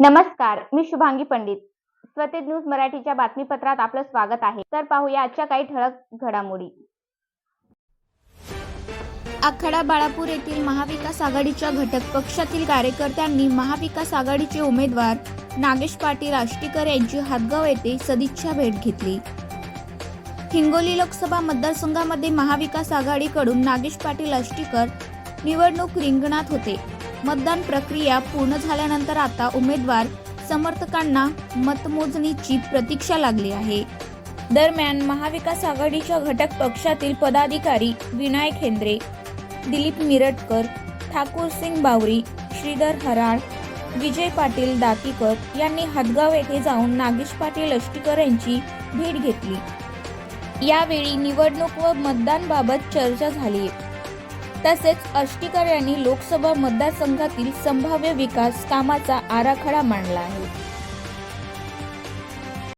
नमस्कार मी शुभांगी पंडित. स्वतेज न्यूज मराठीच्या बातमीपत्रात आपलं स्वागत आहे. तर पाहूया आजच्या काही ठळक घडामोडी. आखाडा बाळापूर येथील महाविकास आघाडीच्या घटक पक्षातील कार्यकर्त्यांनी महाविकास आघाडीचे उमेदवार नागेश पाटील आष्टीकर यांची हातगाव येथे सदिच्छा भेट घेतली. हिंगोली लोकसभा मतदारसंघामध्ये महाविकास आघाडीकडून नागेश पाटील आष्टीकर निवडणूक रिंगणात होते. मतदान प्रक्रिया पूर्ण झाल्यानंतर आता उमेदवार समर्थकांना मतमोजणीची प्रतीक्षा लागली आहे. दरम्यान महाविकास आघाडीच्या घटक पक्षातील पदाधिकारी विनायक हेंद्रे दिलीप मिरटकर ठाकूर सिंग बावरी श्रीधर हराळ विजय पाटील दातीकर यांनी हदगाव येथे जाऊन नागेश पाटील अष्टीकर यांची भेट घेतली. यावेळी निवडणूक व मतदानबाबत चर्चा झाली. तसेच अष्टीकर यांनी लोकसभा मतदारसंघातील संभाव्य विकास कामाचा आराखडा मांडला आहे.